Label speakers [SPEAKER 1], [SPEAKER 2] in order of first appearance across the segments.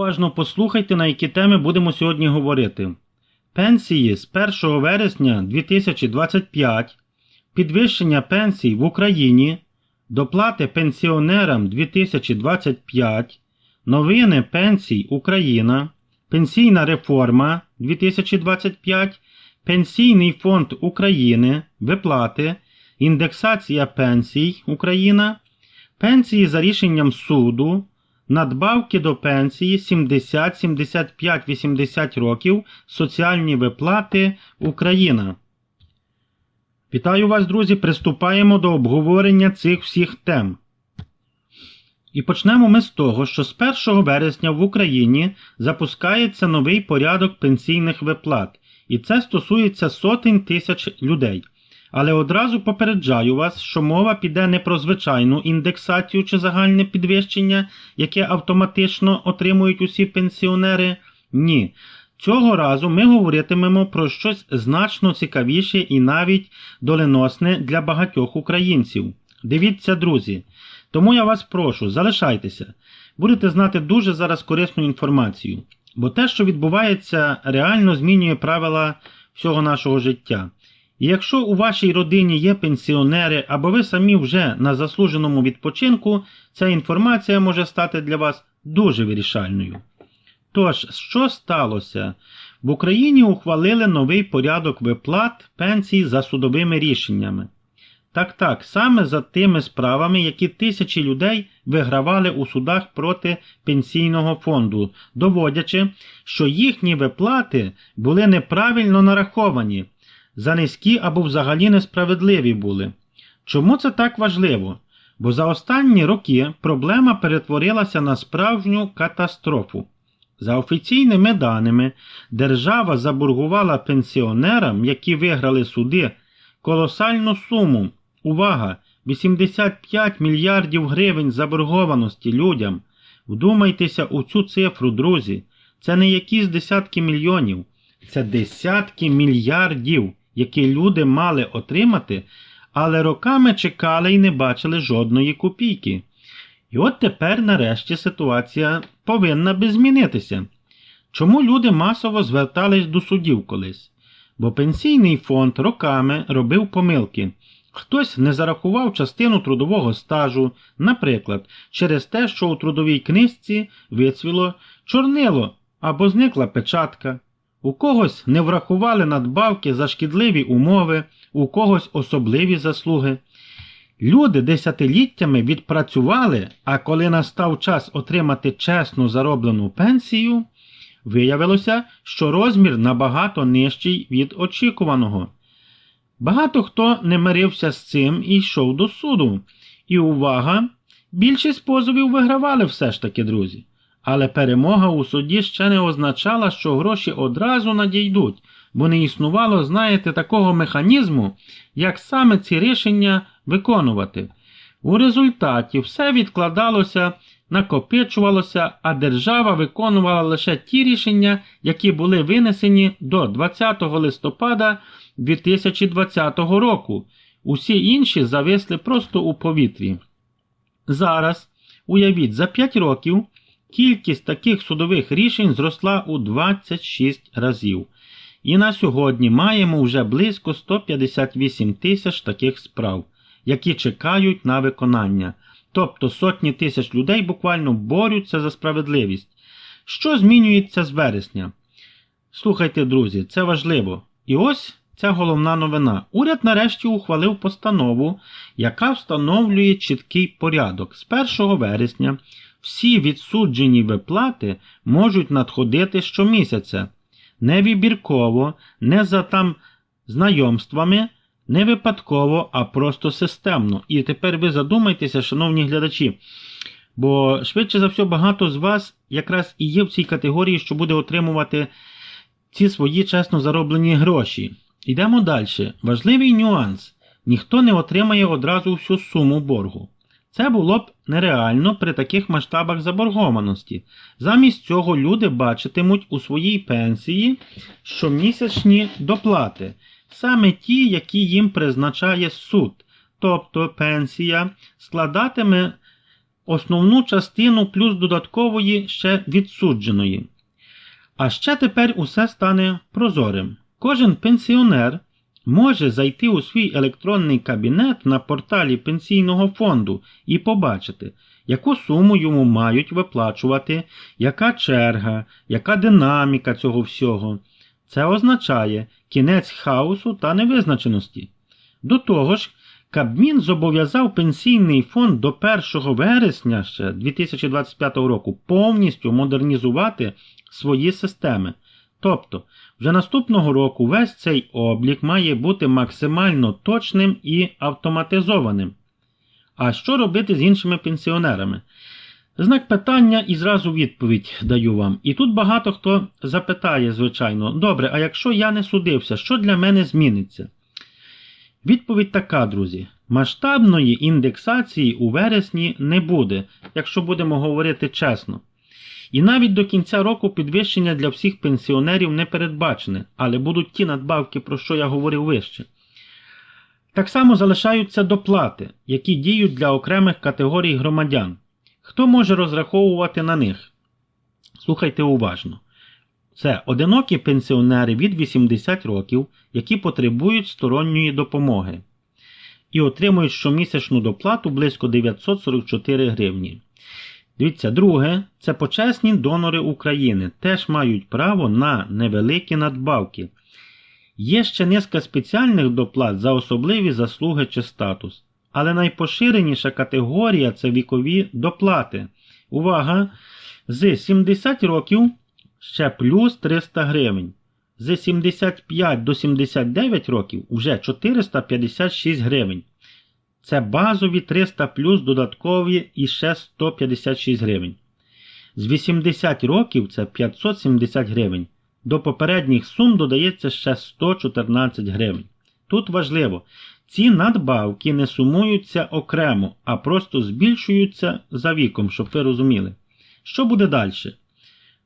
[SPEAKER 1] Уважно послухайте, на які теми будемо сьогодні говорити. Пенсії з 1 вересня 2025, підвищення пенсій в Україні, доплати пенсіонерам 2025, новини пенсій Україна, пенсійна реформа 2025, Пенсійний фонд України, виплати, індексація пенсій Україна, пенсії за рішенням суду, надбавки до пенсії 70, 75, 80 років, соціальні виплати Україна. Вітаю вас, друзі! Приступаємо до обговорення цих всіх тем. І почнемо ми з того, що з 1 вересня в Україні запускається новий порядок пенсійних виплат, і це стосується сотень тисяч людей. Але одразу попереджаю вас, що мова піде не про звичайну індексацію чи загальне підвищення, яке автоматично отримують усі пенсіонери. Ні. Цього разу ми говоритимемо про щось значно цікавіше і навіть доленосне для багатьох українців. Дивіться, друзі. Тому я вас прошу, залишайтеся. Будете знати дуже зараз корисну інформацію. Бо те, що відбувається, реально змінює правила всього нашого життя. Якщо у вашій родині є пенсіонери або ви самі вже на заслуженому відпочинку, ця інформація може стати для вас дуже вирішальною. Тож, що сталося? В Україні ухвалили новий порядок виплат пенсій за судовими рішеннями. Так так, саме за тими справами, які тисячі людей вигравали у судах проти пенсійного фонду, доводячи, що їхні виплати були неправильно нараховані, за низькі або взагалі несправедливі були. Чому це так важливо? Бо за останні роки проблема перетворилася на справжню катастрофу. За офіційними даними, держава заборгувала пенсіонерам, які виграли суди, колосальну суму. Увага! 85 мільярдів гривень заборгованості людям. Вдумайтеся у цю цифру, друзі. Це не якісь десятки мільйонів, це десятки мільярдів, які люди мали отримати, але роками чекали і не бачили жодної копійки. І от тепер, нарешті, ситуація повинна би змінитися. Чому люди масово звертались до судів колись? Бо пенсійний фонд роками робив помилки. Хтось не зарахував частину трудового стажу, наприклад, через те, що у трудовій книжці вицвіло чорнило або зникла печатка. У когось не врахували надбавки за шкідливі умови, у когось особливі заслуги. Люди десятиліттями відпрацювали, а коли настав час отримати чесну зароблену пенсію, виявилося, що розмір набагато нижчий від очікуваного. Багато хто не мирився з цим і йшов до суду. І увага! Більшість позовів вигравали все ж таки, друзі. Але перемога у суді ще не означала, що гроші одразу надійдуть, бо не існувало, знаєте, такого механізму, як саме ці рішення виконувати. У результаті все відкладалося, накопичувалося, а держава виконувала лише ті рішення, які були винесені до 20 листопада 2020 року. Усі інші зависли просто у повітрі. Зараз, уявіть, за 5 років кількість таких судових рішень зросла у 26 разів. І на сьогодні маємо вже близько 158 тисяч таких справ, які чекають на виконання. Тобто сотні тисяч людей буквально борються за справедливість. Що змінюється з вересня? Слухайте, друзі, це важливо. І ось ця головна новина. Уряд нарешті ухвалив постанову, яка встановлює чіткий порядок. З 1 вересня всі відсуджені виплати можуть надходити щомісяця. Не вибірково, не за там знайомствами, не випадково, а просто системно. І тепер ви задумайтеся, шановні глядачі. Бо швидше за все, багато з вас якраз і є в цій категорії, що буде отримувати ці свої чесно зароблені гроші. Йдемо далі. Важливий нюанс: ніхто не отримає одразу всю суму боргу. Це було б нереально при таких масштабах заборгованості. Замість цього люди бачитимуть у своїй пенсії щомісячні доплати, саме ті, які їм призначає суд. Тобто пенсія складатиме основну частину плюс додаткової ще відсудженої. А ще тепер усе стане прозорим. Кожен пенсіонер може зайти у свій електронний кабінет на порталі пенсійного фонду і побачити, яку суму йому мають виплачувати, яка черга, яка динаміка цього всього. Це означає кінець хаосу та невизначеності. До того ж, Кабмін зобов'язав пенсійний фонд до 1 вересня ще 2025 року повністю модернізувати свої системи. Тобто, вже наступного року весь цей облік має бути максимально точним і автоматизованим. А що робити з іншими пенсіонерами? Знак питання і зразу відповідь даю вам. І тут багато хто запитає, звичайно, добре, а якщо я не судився, що для мене зміниться? Відповідь така, друзі. Масштабної індексації у вересні не буде, якщо будемо говорити чесно. І навіть до кінця року підвищення для всіх пенсіонерів не передбачене, але будуть ті надбавки, про що я говорив вище. Так само залишаються доплати, які діють для окремих категорій громадян. Хто може розраховувати на них? Слухайте уважно. Це одинокі пенсіонери від 80 років, які потребують сторонньої допомоги і отримують щомісячну доплату близько 944 гривні. Дивіться, друге, це почесні донори України, теж мають право на невеликі надбавки. Є ще низка спеціальних доплат за особливі заслуги чи статус. Але найпоширеніша категорія це вікові доплати. Увага! З 70 років ще плюс 300 гривень. З 75 до 79 років вже 456 гривень. Це базові 300 плюс додаткові і ще 156 гривень. З 80 років це 570 гривень. До попередніх сум додається ще 114 гривень. Тут важливо, ці надбавки не сумуються окремо, а просто збільшуються за віком, щоб ви розуміли. Що буде далі?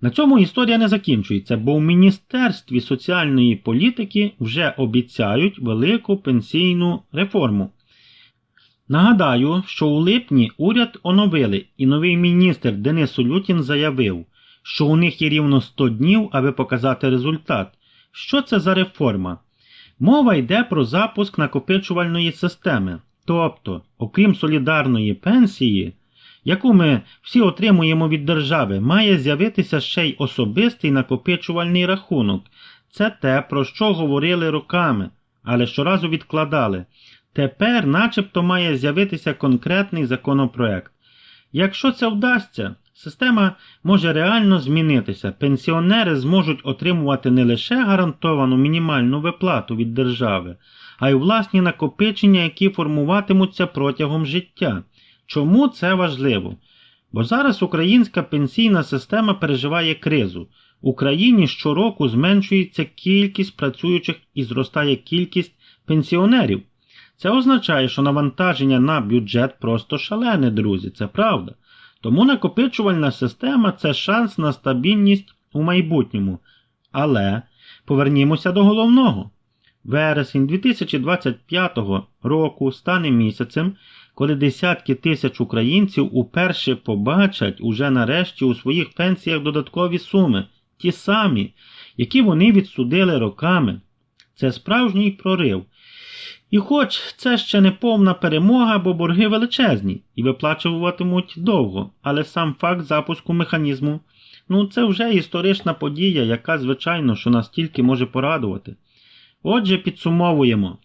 [SPEAKER 1] На цьому історія не закінчується, бо в Міністерстві соціальної політики вже обіцяють велику пенсійну реформу. Нагадаю, що у липні уряд оновили, і новий міністр Денис Улютін заявив, що у них є рівно 100 днів, аби показати результат. Що це за реформа? Мова йде про запуск накопичувальної системи. Тобто, окрім солідарної пенсії, яку ми всі отримуємо від держави, має з'явитися ще й особистий накопичувальний рахунок. Це те, про що говорили роками, але щоразу відкладали. Тепер начебто має з'явитися конкретний законопроект. Якщо це вдасться, система може реально змінитися. Пенсіонери зможуть отримувати не лише гарантовану мінімальну виплату від держави, а й власні накопичення, які формуватимуться протягом життя. Чому це важливо? Бо зараз українська пенсійна система переживає кризу. В Україні щороку зменшується кількість працюючих і зростає кількість пенсіонерів. Це означає, що навантаження на бюджет просто шалене, друзі, це правда. Тому накопичувальна система це шанс на стабільність у майбутньому. Але повернімося до головного. Вересень 2025 року стане місяцем, коли десятки тисяч українців уперше побачать уже нарешті у своїх пенсіях додаткові суми, ті самі, які вони відсудили роками. Це справжній прорив. І хоч це ще не повна перемога, бо борги величезні і виплачуватимуть довго, але сам факт запуску механізму ну це вже історична подія, яка, звичайно, що настільки може порадувати. Отже, підсумовуємо.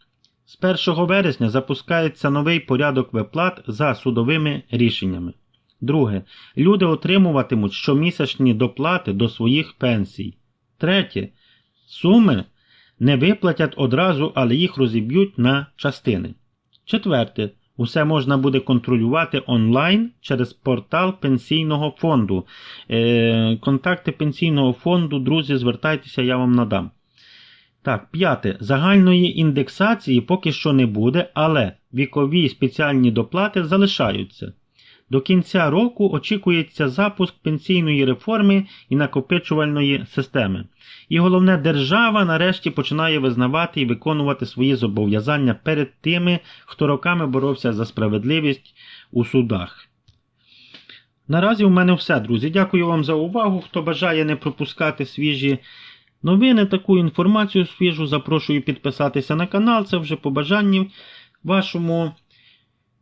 [SPEAKER 1] З 1 вересня запускається новий порядок виплат за судовими рішеннями. Друге. Люди отримуватимуть щомісячні доплати до своїх пенсій. Третє. Суми не виплатять одразу, але їх розіб'ють на частини. Четверте. Усе можна буде контролювати онлайн через портал пенсійного фонду. Е, Контакти пенсійного фонду, друзі, звертайтеся, я вам надам. Так, п'яте. Загальної індексації поки що не буде, але вікові спеціальні доплати залишаються. До кінця року очікується запуск пенсійної реформи і накопичувальної системи. І головне, держава нарешті починає визнавати і виконувати свої зобов'язання перед тими, хто роками боровся за справедливість у судах. Наразі у мене все, друзі. Дякую вам за увагу. Хто бажає не пропускати свіжі новини, таку інформацію свіжу, запрошую підписатися на канал. Це вже по бажанню вашому.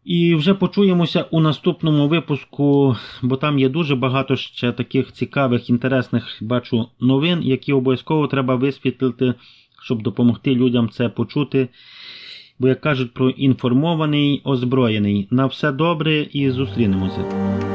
[SPEAKER 1] І вже почуємося у наступному випуску, бо там є дуже багато ще таких цікавих, інтересних бачу новин, які обов'язково треба висвітлити, щоб допомогти людям це почути. Бо, як кажуть, про інформований, озброєний. На все добре і зустрінемося.